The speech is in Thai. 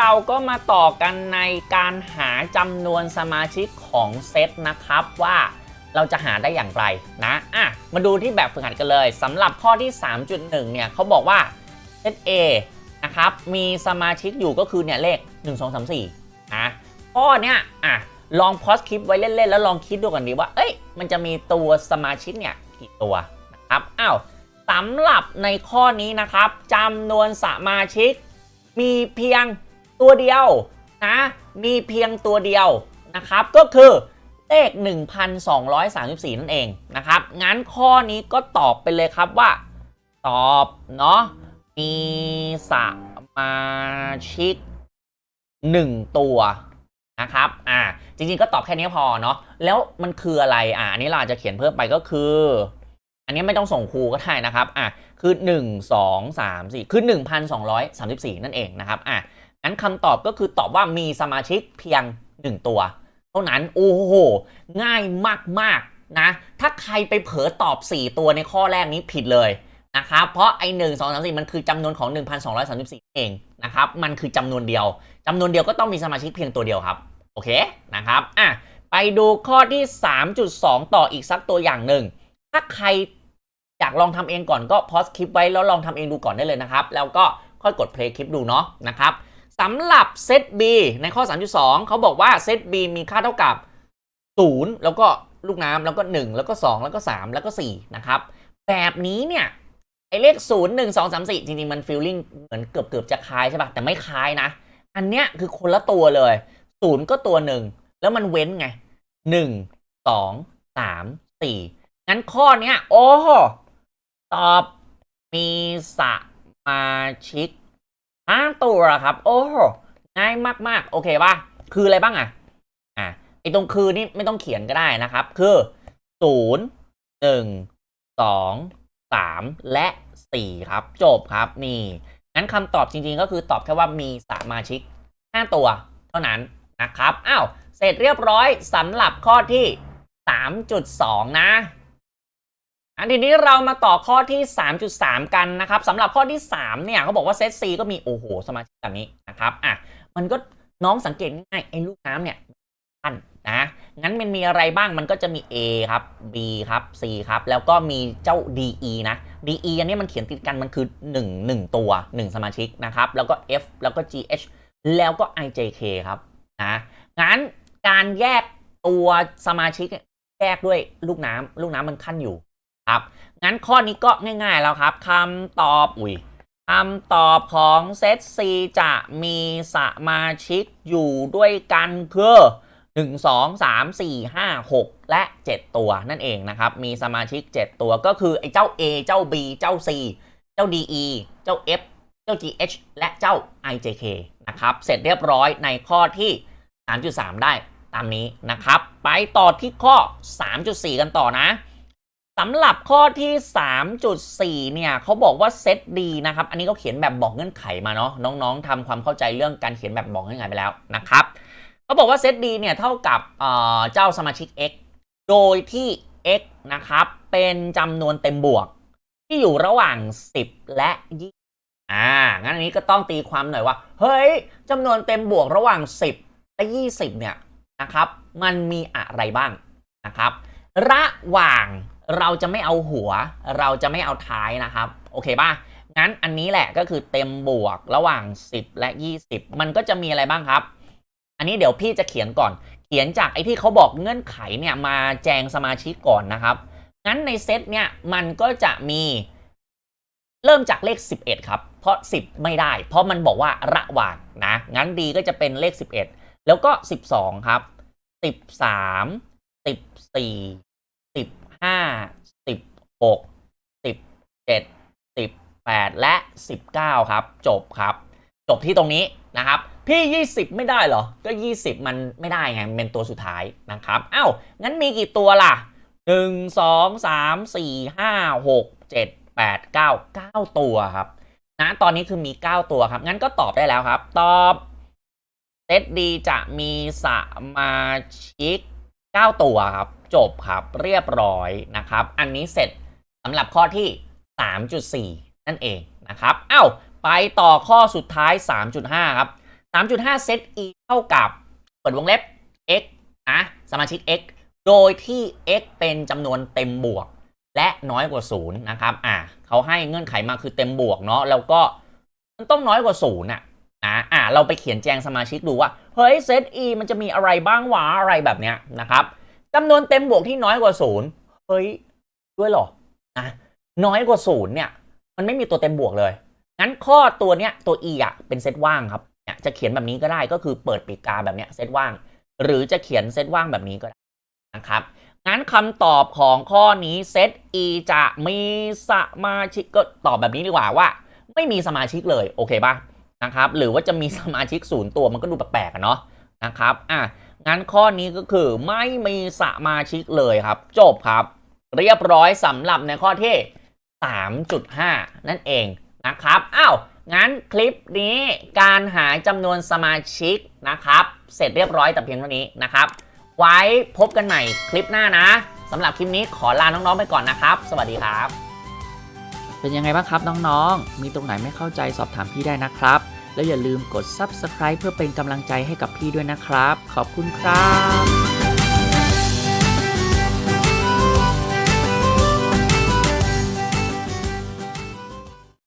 เราก็มาต่อกันในการหาจำนวนสมาชิกของเซตนะครับว่าเราจะหาได้อย่างไรนะอะมาดูที่แบบฝึกหัดกันเลยสำหรับข้อที่ 3.1 เนี่ยเขาบอกว่าเซต A นะครับมีสมาชิกอยู่ก็คือเนี่ยเลข 1 2 3 4นะข้อเนี้ยอะลองพอสคลิปไว้เล่นๆ แล้วลองคิดดูกันดีว่า เอ้ย มันจะมีตัวสมาชิกเนี่ยกี่ตัวนะครับอ้าวสำหรับในข้อนี้นะครับจำนวนสมาชิกมีเพียง ตัวเดียวนะมีเพียงตัวเดียวนะครับ ก็คือเลข 1,234 นั่นเองนะครับ งั้นข้อนี้ก็ตอบไปเลยครับว่า ตอบเนาะมีสมาชิก 1 ตัวนะครับ อ่า จริงๆก็ตอบแค่นี้พอเนาะ แล้วมันคืออะไร อ่าอันนี้เราอาจจะเขียนเพิ่มไปก็คือ อันนี้ไม่ต้องส่งครูก็ได้นะครับ อะคือ 1 2 3 4 คือ 1,234 นั่นเองนะครับ อะ งั้นคำตอบก็คือตอบว่ามีสมาชิกเพียง 1 ตัว เท่านั้นโอ้โห ง่ายมากๆนะ ถ้าใครไปเผลอตอบ 4 ตัวในข้อแรกนี้ผิดเลยนะครับเพราะไอ้1 2 3 4มันคือจำนวนของ 1,234 เองนะครับมันคือจำนวนเดียวจำนวนเดียวก็ต้องมีสมาชิกเพียงตัวเดียวครับ โอเคนะครับอะไปดูข้อที่ 3.2 ต่ออีกสักตัวอย่างหนึ่ง ถ้าใครอยากลองทำเองก่อนก็พอสคลิปไว้แล้วลองทำเองดูก่อนได้เลยนะครับ แล้วก็ค่อยกดเพลย์คลิปดูเนาะนะครับ สำหรับเซต B ในข้อ 3.2 เขาบอกว่าเซต B มีค่าเท่ากับ 0 แล้วก็ลูกน้ำแล้วก็ 1 แล้วก็ 2 แล้วก็ 3 แล้วก็ 4 นะครับ แบบนี้เนี่ย ไอเลข 0 1 2 3 4 จริงๆ มันฟีลลิ่งเหมือนเกือบเกือบจะคล้ายใช่ปะแต่ไม่คล้ายนะ อันเนี้ยคือคนละตัวเลย 0 ก็ตัวหนึ่งแล้วมันเว้นไง 1 2 3 4 งั้นข้อเนี้ย โอ้ตอบมีสมาชิก ห้าตัวครับ โอ้โหง่ายมากๆ โอเคป่ะ คืออะไรบ้างอะ อะไอตรงคือนี่ไม่ต้องเขียนก็ได้นะครับ คือศูนย์หนึ่งสองสามและสี่ครับ จบครับนี่งั้นคำตอบจริง ๆ ก็คือตอบแค่ว่ามีสมาชิก5ตัว เท่านั้นนะครับ อ้าว เสร็จเรียบร้อยสำหรับข้อที่ 3.2 นะ อันทีนี้เรามาต่อข้อที่ 3.3 กันนะครับสำหรับข้อที่ 3 เนี่ยเขาบอกว่าเซต C ก็มีโอ้โหสมาชิกแบบนี้นะครับอะมันก็น้องสังเกตง่ายไอ้ลูกน้ำเนี่ยอันนะงั้นมันมีอะไรบ้างมันก็จะมี A ครับ B ครับ C ครับแล้วก็มีเจ้า DE นะ DE อันนี้มันเขียนติดกันมันคือ 1 1 ตัว 1 สมาชิกนะครับแล้วก็ F แล้วก็ GH แล้วก็ IJK ครับนะงั้นการแยกตัวสมาชิกแยกด้วยลูกน้ำลูกน้ำมันขั้นอยู่ ครับงั้นข้อนี้ก็ง่ายๆแล้วครับคำตอบอุ้ยคำตอบของเซต C จะมีสมาชิกอยู่ด้วยกันคือ1 2 3 4 5 6 และ 7 ตัวนั่นเองนะครับ มีสมาชิก 7 ตัวก็คือไอ้เจ้า A เจ้า B เจ้า C เจ้า DE เจ้า F เจ้า GH และเจ้า IJK นะครับ เสร็จเรียบร้อยในข้อที่ 3.3 ได้ตามนี้นะครับ ไปต่อที่ข้อ 3.4 กันต่อนะ สำหรับข้อที่ 3.4 เนี่ยเขาบอกว่าเซตดีนะครับ อันนี้เขาเขียนแบบบอกเงื่อนไขมาเนาะน้องๆทำความเข้าใจเรื่องการเขียนแบบบอกเงื่อนไขไปแล้วนะครับเขาบอกว่าเซตดีเนี่ยเท่ากับเอ่อเจ้าสมาชิก x โดยที่ x นะครับเป็นจำนวนเต็มบวก ที่อยู่ระหว่าง 10 และ 20อ่างั้นอันนี้ก็ต้องตีความหน่อยว่า เฮ้ยจำนวนเต็มบวกระหว่าง 10 และ 20 เนี่ยนะครับ มันมีอะไรบ้างนะครับ ระหว่าง เราจะไม่เอาหัว เราจะไม่เอาท้ายนะครับ โอเคป่ะ งั้นอันนี้แหละก็คือเต็มบวกระหว่าง 10 และ 20 มันก็จะมีอะไรบ้างครับ อันนี้เดี๋ยวพี่จะเขียนก่อน เขียนจากไอ้ที่เขาบอกเงื่อนไขเนี่ยมาแจงสมาชิกก่อนนะครับ งั้นในเซตเนี่ยมันก็จะมีเริ่มจากเลข 11 ครับ เพราะ 10 ไม่ได้ เพราะมันบอกว่าระหว่างนะ งั้นดีก็จะเป็นเลข 11 แล้วก็ 12 ครับ 13 14สิบ ห้าสิบหกสิบเจ็ดสิบแปดและสิบเก้าครับ จบครับ จบที่ตรงนี้นะครับ พี่ยี่สิบไม่ได้เหรอ ก็ยี่สิบมันไม่ได้ไงเป็นตัวสุดท้ายนะครับอ้าวงั้นมีกี่ตัวล่ะหนึ่งสองสามสี่ห้าหกเจ็ดแปดเก้าเก้าตัวครับนะตอนนี้คือมี 9 ตัวครับ งั้นก็ตอบได้แล้วครับ ตอบเซตดีจะมีสมาชิก 9 ตัวครับ จบครับเรียบร้อยนะครับ อันนี้เสร็จสำหรับข้อที่ 3.4 นั่นเองนะครับเอ้าไปต่อข้อสุดท้าย 3.5 ครับ 3.5 เซต e เท่ากับเปิดวงเล็บ x นะสมาชิก x โดยที่ x เป็นจำนวนเต็มบวก และน้อยกว่า 0 นะครับ อ่าเขาให้เงื่อนไขมาคือเต็มบวกเนาะแล้วก็มันต้องน้อยกว่า 0น่ะนะอ่าเราไปเขียนแจงสมาชิกดูว่า เฮ้ยเซต e มันจะมีอะไรบ้างวะอะไรแบบเนี้ยนะครับ จำนวนเต็มบวกที่น้อยกว่า0เฮ้ยด้วยหรอนะน้อยกว่า0เนี่ย มันไม่มีตัวเต็มบวกเลย งั้นข้อตัวเนี้ยตัว e อะเป็นเซตว่างครับเนี่ยจะเขียนแบบนี้ก็ได้ก็คือเปิดปีกกาแบบเนี้ยเซตว่าง หรือจะเขียนเซตว่างแบบนี้ก็ได้นะครับงั้นคำตอบของข้อนี้เซต e จะมีสมาชิกก็ตอบแบบนี้ดีกว่าว่า ไม่มีสมาชิกเลยโอเคป่ะนะครับ หรือว่าจะมีสมาชิกศูนย์ตัวมันก็ดูแปลกๆเนาะนะครับอะ งั้นข้อนี้ก็คือไม่มีสมาชิกเลยครับ จบครับ เรียบร้อยสำหรับในข้อที่ 3.5 นั่นเองนะครับอ้าวงั้นคลิปนี้การหาจำนวนสมาชิกนะครับ เสร็จเรียบร้อยแต่เพียงเท่านี้นะครับ ไว้พบกันใหม่คลิปหน้านะสำหรับคลิปนี้ขอลาน้องๆไปก่อนนะครับ สวัสดีครับ เป็นยังไงบ้างครับน้องๆ มีตรงไหนไม่เข้าใจสอบถามพี่ได้นะครับ แล้วอย่าลืมกด Subscribe เพื่อเป็นกำลังใจให้กับพี่ด้วยนะครับ ขอบคุณครับ